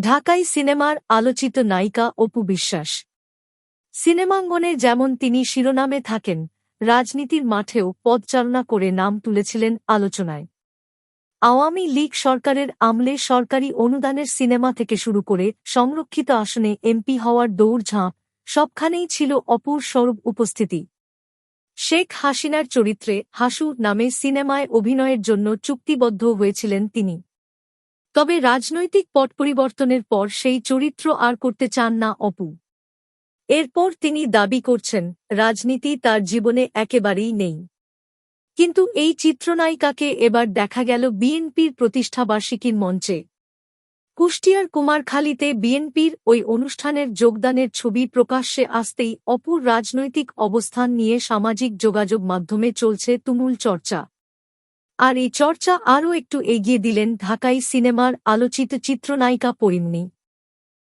ঢাকাই সিনেমার আলোচিত নায়িকা অপু বিশ্বাস। সিনেমাঙ্গনে যেমন তিনি শিরোনামে থাকেন, রাজনীতির মাঠেও পদচারণা করে নাম তুলেছিলেন আলোচনায়। আওয়ামী লীগ সরকারের আমলে সরকারি অনুদানের সিনেমা থেকে শুরু করে সংরক্ষিত আসনে এমপি হওয়ার দৌড়ঝাঁপ সবখানেই ছিল অপুর স্বরূপ উপস্থিতি। শেখ হাসিনার চরিত্রে হাসু নামে সিনেমায় অভিনয়ের জন্য চুক্তিবদ্ধ হয়েছিলেন তিনি। তবে রাজনৈতিক পট পরিবর্তনের পর সেই চরিত্র আর করতে চান না অপু। এরপর তিনি দাবি করছেন, রাজনীতি তার জীবনে একেবারেই নেই। কিন্তু এই চিত্রনায়িকাকে এবার দেখা গেল বিএনপির প্রতিষ্ঠাবার্ষিকীর মঞ্চে। কুষ্টিয়ার কুমারখালীতে বিএনপির ওই অনুষ্ঠানের যোগদানের ছবি প্রকাশ্যে আসতেই অপুর রাজনৈতিক অবস্থান নিয়ে সামাজিক যোগাযোগ মাধ্যমে চলছে তুমুল চর্চা। আর এই চর্চা আরও একটু এগিয়ে দিলেন ঢাকাই সিনেমার আলোচিত চিত্রনায়িকা পরিমনি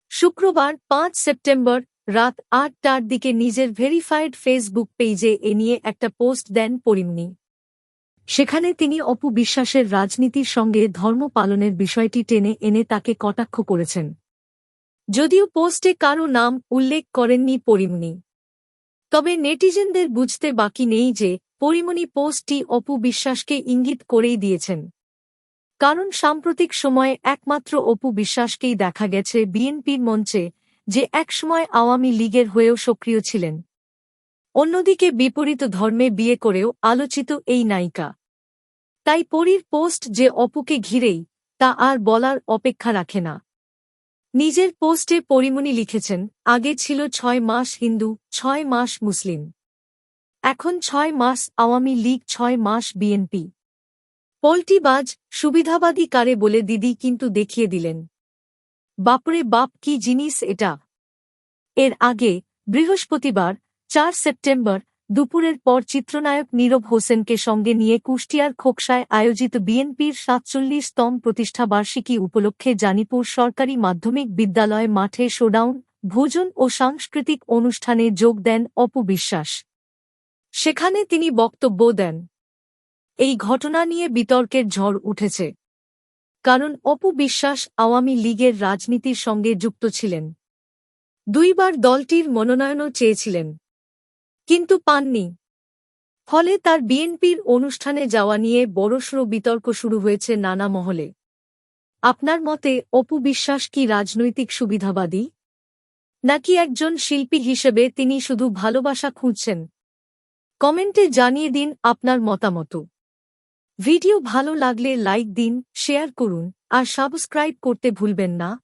শুক্রবার পাঁচ সেপ্টেম্বর রাত আটটার দিকে নিজের ভেরিফাইড ফেসবুক পেজে এ নিয়ে একটা পোস্ট দেন পরিমনি সেখানে তিনি অপু বিশ্বাসের রাজনীতির সঙ্গে ধর্ম পালনের বিষয়টি টেনে এনে তাকে কটাক্ষ করেছেন। যদিও পোস্টে কারও নাম উল্লেখ করেননি পরিমনি তবে নেটিজেনদের বুঝতে বাকি নেই যে পরিমণি পোস্টটি অপু বিশ্বাসকে ইঙ্গিত করেই দিয়েছেন। কারণ সাম্প্রতিক সময়ে একমাত্র অপু বিশ্বাসকেই দেখা গেছে বিএনপির মঞ্চে, যে একসময় আওয়ামী লীগের হয়েও সক্রিয় ছিলেন। অন্যদিকে বিপরীত ধর্মে বিয়ে করেও আলোচিত এই নায়িকা। তাই পরীর পোস্ট যে অপুকে ঘিরেই, তা আর বলার অপেক্ষা রাখে না। নিজের পোস্টে পরিমণি লিখেছেন, আগে ছিল ছয় মাস হিন্দু, ছয় মাস মুসলিম। এখন ছয় মাস আওয়ামী লীগ, ছয় মাস বিএনপি। পোল্টিবাজ সুবিধাবাদী কারে বলে দিদি কিন্তু দেখিয়ে দিলেন। বাপরে বাপ, কি জিনিস এটা? এর আগে বৃহস্পতিবার, চার সেপ্টেম্বর, দুপুরের পর চিত্রনায়ক নীরব হোসেনকে সঙ্গে নিয়ে কুষ্টিয়ার খোকসায় আয়োজিত বিএনপির সাতচল্লিশতম প্রতিষ্ঠাবার্ষিকী উপলক্ষে জানিপুর সরকারি মাধ্যমিক বিদ্যালয় মাঠে শোডাউন, ভোজন ও সাংস্কৃতিক অনুষ্ঠানে যোগ দেন অপু বিশ্বাস। সেখানে তিনি বক্তব্য দেন। এই ঘটনা নিয়ে বিতর্কের ঝড় উঠেছে। কারণ অপু বিশ্বাস আওয়ামী লীগের রাজনীতির সঙ্গে যুক্ত ছিলেন। দুইবার দলটির মনোনয়নও চেয়েছিলেন। কিন্তু পাননি। ফলে তার বিএনপির অনুষ্ঠানে যাওয়া নিয়ে বড়সড় বিতর্ক শুরু হয়েছে নানা মহলে। আপনার মতে অপু বিশ্বাস কি রাজনৈতিক সুবিধাবাদী? নাকি একজন শিল্পী হিসেবে তিনি শুধু ভালোবাসা খুঁজছেন? কমেন্টে জানিয়ে দিন আপনার মতামত। ভিডিও ভালো লাগলে লাইক দিন, শেয়ার করুন, আর সাবস্ক্রাইব করতে ভুলবেন না।